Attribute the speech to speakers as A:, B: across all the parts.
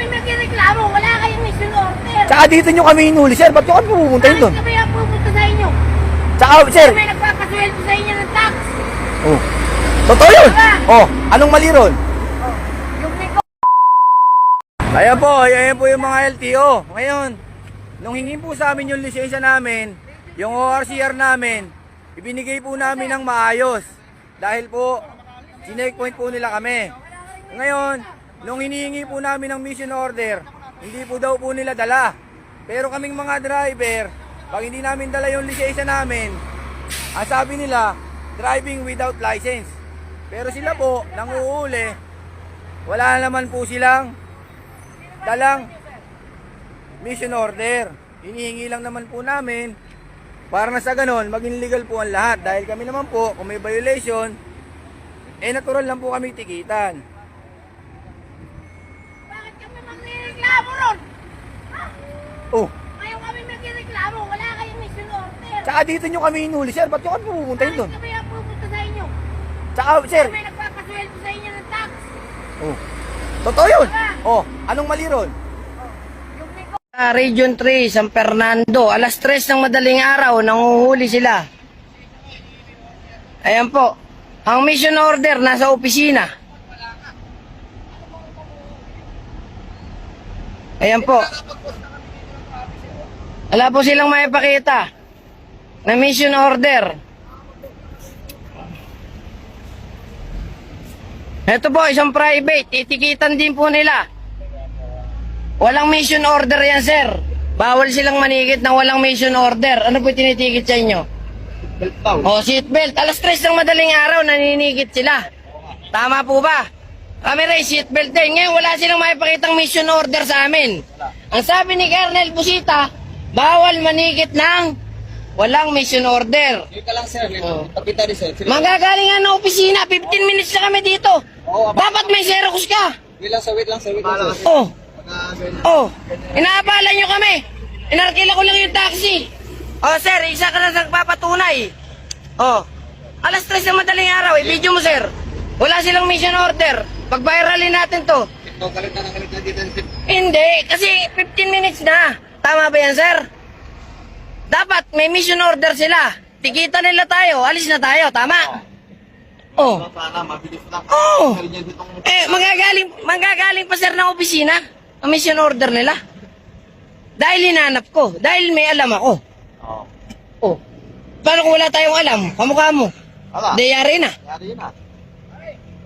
A: kami magreklamo. Wala kayong mission order.
B: Tsaka dito nyo kami inuli, sir. Ba't nyo kami pupuntahin doon?
A: kami ang pupunta sa inyo?
B: Tsaka, sir.
A: Kami nagpapasweldo sa inyo ng tax.
B: Oh. Totoo yun. Oh, anong mali ron?
A: Yung liko.
B: Ayan po, ayan po yung mga LTO. Ngayon, nung hingin po sa amin yung lisensya namin, yung ORCR namin, ibinigay po namin ng maayos. Dahil po, sineckpoint po nila kami. Ngayon, nung hinihingi po namin ng mission order, hindi po daw po nila dala. Pero kaming mga driver, pag hindi namin dala yung lisensya namin, ang sabi nila, driving without license. Pero sila po, nanguhuli, wala naman po silang dalang mission order. Hinihingi lang naman po namin para na sa ganon, maging legal po ang lahat. Dahil kami naman po, kung may violation, eh natural lang po kami tikitan.
A: Bakit kami magreklamo ron?
B: Oh,
A: Ngayon kami magreklamo. Wala kayong mission order.
B: tsaka dito nyo kami inuli, sir. Ba't nyo kami pupuntahin
A: Bakit
B: doon?
A: kami ang pupunta sa inyo?
B: Tsaka, sir.
A: Kami nagpapasweldo sa inyo ng tax.
B: Oh, totoo yun. Oh, anong mali ron?
C: Sa Region 3, San Fernando, alas 3 ng madaling araw, nanguhuli sila. Ayan po. Ang mission order nasa opisina. Ayan po. Wala po silang maipakita na mission order. Ito po, isang private. Itikitan din po nila. Walang mission order yan, sir. Bawal silang manigit ng walang mission order. Ano po tinitikit sa inyo? O, seatbelt. Alas 3 ng madaling araw, naninigit sila. Tama po ba? Kami rin, seatbelt din. Ngayon, wala silang maipakitang mission order sa amin. Ang sabi ni Colonel Busita, bawal manigit ng walang mission order.
D: Dito lang sir,
C: Oh.
D: pakita rin sir.
C: Magagaling nga ng opisina, 15 minutes na kami dito.
D: Oo,
C: Dapat may Xerox ka.
D: Wait lang sir, wait lang sir, wait lang sir.
C: Oh, Oh, inaabala nyo kami. Inarkila ko lang yung taxi. Oh, sir, isa ka na nagpapatunay. Oh, alas 3 ng madaling araw, i-video mo, sir. Wala silang mission order. Pag-viralin natin to.
D: Ito, galit na galit na dito.
C: Hindi, kasi 15 minutes na. Tama ba yan, sir? Dapat may mission order sila. Tikita nila tayo, alis na tayo, tama? Oh.
D: Sana, mabilis lang.
C: Oh.
D: Yan ditong...
C: Eh, magagaling, magagaling pa sir ng opisina ang mission order nila. Dahil hinanap ko, dahil may alam ako.
D: Oo.
C: Oh. Paano kung wala tayong alam? Kamukha mo.
D: Ala,
C: Di yari na.
D: yari ah.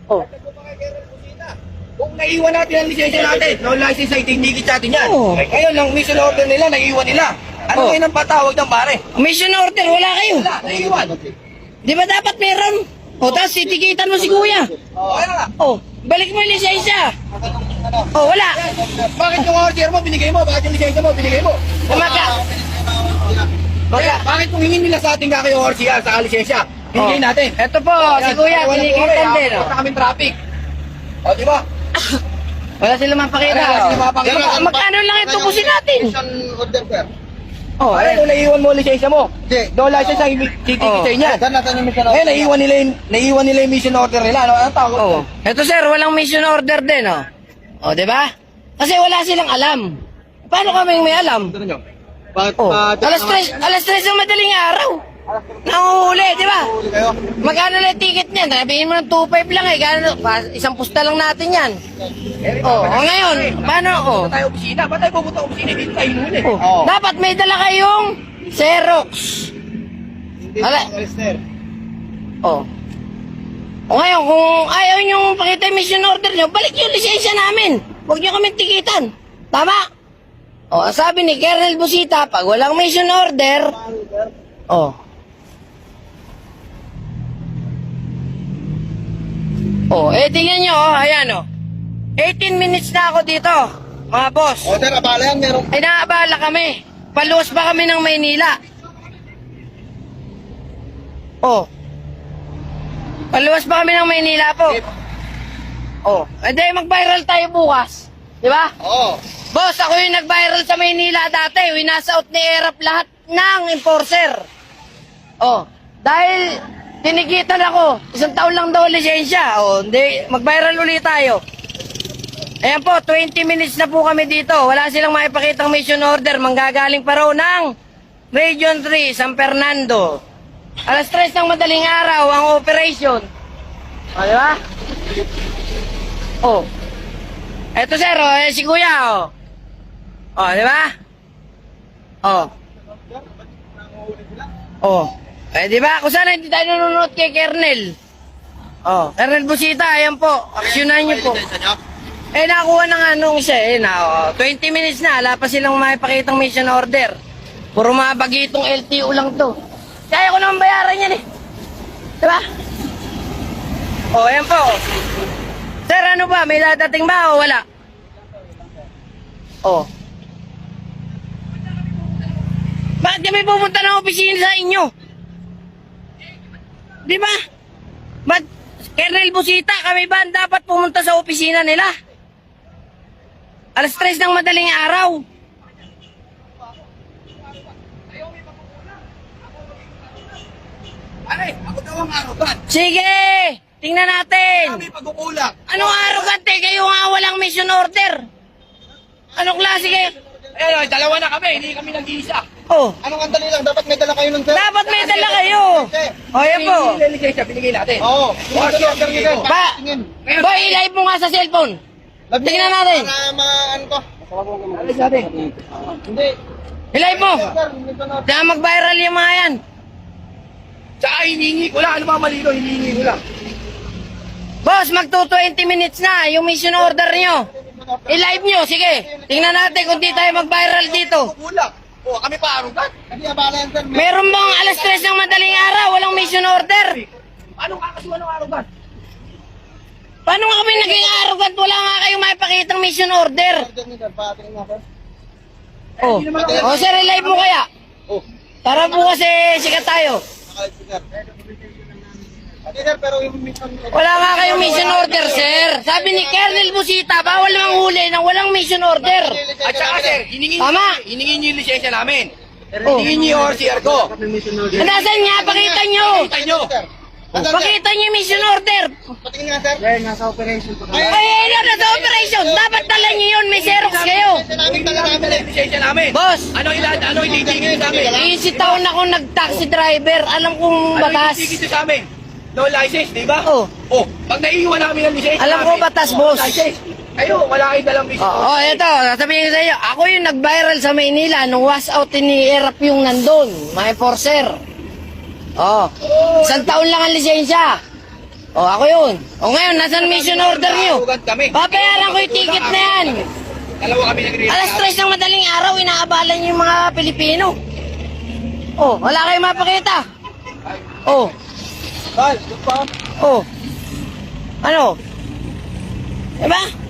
C: Oh.
B: Kung naiwan natin ang lisensya natin, no license ay tinikit natin yan.
C: Oo.
B: Ngayon, ang mission order nila, naiwan nila. Ano
C: Oo.
B: ngayon ang patawag ng pare?
C: Mission order, wala kayo.
B: Wala, naiwan.
C: Di ba dapat meron? O, tapos titikitan mo si kuya.
B: Oh, kaya nga.
C: Oh, balik mo yung lisensya. Oh, wala.
B: Bakit yung order mo, binigay mo? Bakit yung lisensya mo, binigay mo?
C: Umaga.
B: Kaya, bakit kung hingin nila sa ating kakayo ORCR sa lisensya?
C: Oh.
B: natin.
C: Ito po, si kuya,
B: Wala
C: tinikitan din.
B: Wala
C: oh.
B: kaming traffic. O, di ba?
C: Wala silang mapakita.
B: Wala silang mapakita.
C: Mag- Magkano lang ito busin natin?
D: Mission order sir.
C: Oh,
B: Pare, kung naiwan mo ang lisensya mo,
D: Hindi.
B: no license ang
C: Oh.
B: sa inyo.
D: Saan natin yung mission
B: Eh,
D: order?
B: naiwan nila yung, naiwan nila yung mission order nila. Ano, anong tawag?
C: Oh. Ito sir, walang mission order din, oh. Oh, 'di ba? Kasi wala silang alam. Paano kami may alam?
D: Bakit
C: Oh.
D: pa...
C: Alas 3, alas 3 ng madaling araw. Nanguhuli, 'di ba? Magkano lang ticket niyan? Sabihin mo ng 2.5 lang eh. Gano, isang pusta lang natin yan.
B: Eh,
C: Oh, oh ngayon, paano? Oh.
B: Tayo opisina. Ba't tayo pupunta opisina? Dito tayo hinuli.
C: Oh.
D: Oo.
C: Dapat may dala kayong Xerox. Ala. Oh. O ngayon, kung ayaw niyong pakita yung mission order niyo, balik yung lisensya namin. Huwag niyo kami tikitan. Tama? O, sabi ni Colonel Busita, pag walang mission order, oh. Oh, eh tingnan niyo, oh, ayan oh. 18 minutes na ako dito, mga boss.
D: O sir, abala yan, meron.
C: Ay naabala kami. Paluwas pa kami ng Maynila. Oh. Paluwas pa kami ng Maynila po. Oh. Eh di mag-viral tayo bukas. Di ba?
D: Oo.
C: Boss, ako yung nag-viral sa Maynila dati. Winasout ni Erap lahat ng enforcer. Oh. Dahil tinikitan ako. Isang taon lang daw lisensya. Oh, hindi. Mag-viral ulit tayo. Ayan po, 20 minutes na po kami dito. Wala silang maipakitang mission order. Manggagaling pa raw ng Region 3, San Fernando. Alas 3 ng madaling araw ang operation. O, di ba? Oh. Eto sir, oh, eh, si kuya, oh. Oh, di ba? Oh. Oh. Eh, di ba? Kung sana hindi tayo nanonood kay Kernel. Oh, Kernel Busita, ayan po. Aksyonan niyo po. Eh, nakuha na nga nung isa eh. Na, oh, 20 minutes na, wala pa silang makipakitang mission order. Puro mga bagitong LTO lang to. Kaya ko naman bayaran yan eh. Diba? Oh, ayan po. Sir, ano ba? May dadating ba o wala? Oh. Bakit kami pupunta ng opisina sa inyo? Di ba? Ba't, Colonel Busita, kami ba dapat pumunta sa opisina nila? Alas tres ng madaling araw.
B: Pare, ako daw ang arogan.
C: Sige! Tingnan natin!
B: Kami pagkukulang.
C: Anong arrogante kayo nga walang mission order? Anong klase kayo?
B: Eh, dalawa na kami, hindi kami nag-iisa.
C: Oh,
D: Anong andali lang? Dapat may dala kayo ng sir.
C: dapat may dala kayo. O, yan po.
B: Hindi lisensya, binigay natin.
D: Oo. Yung order nyo din.
C: Ba, boy, i-live mo nga sa cellphone. Tingnan natin.
D: Para ma, ano to?
B: Alis natin.
D: Hindi.
C: I-live mo.
D: Ko.
C: Kaya mag-viral yung mga yan.
B: Tsaka hinihingi ko lang, ano ba mali doon, hinihingi ko lang.
C: Boss, magto 20 minutes na yung mission order nyo. I-live nyo, sige. Tingnan natin kung di tayo mag-viral dito.
B: Kulang. O, kami pa arogan.
D: Hindi abala yan sir.
C: Meron bang alas 3 ng madaling araw, walang mission order?
B: Anong kakasuhan ng arogan?
C: Paano nga kami naging arrogant? Wala nga kayong maipakitang mission order.
D: Order nyo sir. Patingin nga sir.
C: Oh, oh sir, i-live mo kaya?
D: Oh.
C: Para bukas eh, sikat tayo.
D: Nakalit sir. Hindi sir, pero yung mission.
C: Wala nga kayong mission order, sir. Sabi ni Colonel Busita, bawal manghuli ng walang mission order.
B: At saka sir, hiningi
C: Tama.
B: hiningi niyo yung lisensya namin.
C: Oh.
B: Hiningi niyo yung RCR ko.
C: Nasaan nga? Pakita nyo.
B: Kita nyo.
D: Sir. Asan, sir?
C: Pakita nyo yung mission order.
D: Patingin nga sir. Sir, nasa operation pa.
C: Ay, ay, ano sa operation? Dapat dala nyo yun. May xerox kayo.
B: Lisensya namin.
C: Boss,
B: Ano ilan, ano ititigil sa amin?
C: iisip taon ako nag-taxi driver. Alam kong
B: Ano
C: batas.
B: ititigil sa amin? No license, di ba?
C: Oh.
B: Oh, pag naiiwan namin ang lisensya
C: Alam ko
B: namin,
C: batas,
B: oh,
C: boss.
B: License. Ayo, wala kayong dalang lisensya.
C: Oo, oh, ito, sasabihin ko sa iyo, ako yung nag-viral sa Maynila nung wash out ni Erap yung nandun, mga enforcer. Oh, isang taon lang ang lisensya. Oh, ako yun. O ngayon, nasan mission order niyo?
B: Kami.
C: Babayaran ko yung ticket na yan.
B: Dalawa kami nagre
C: Alas 3 ng madaling araw, inaabala niyo yung mga Pilipino. Oh, wala kayong mapakita. Oh,
D: Tal, good pa.
C: oh. Ano? Diba?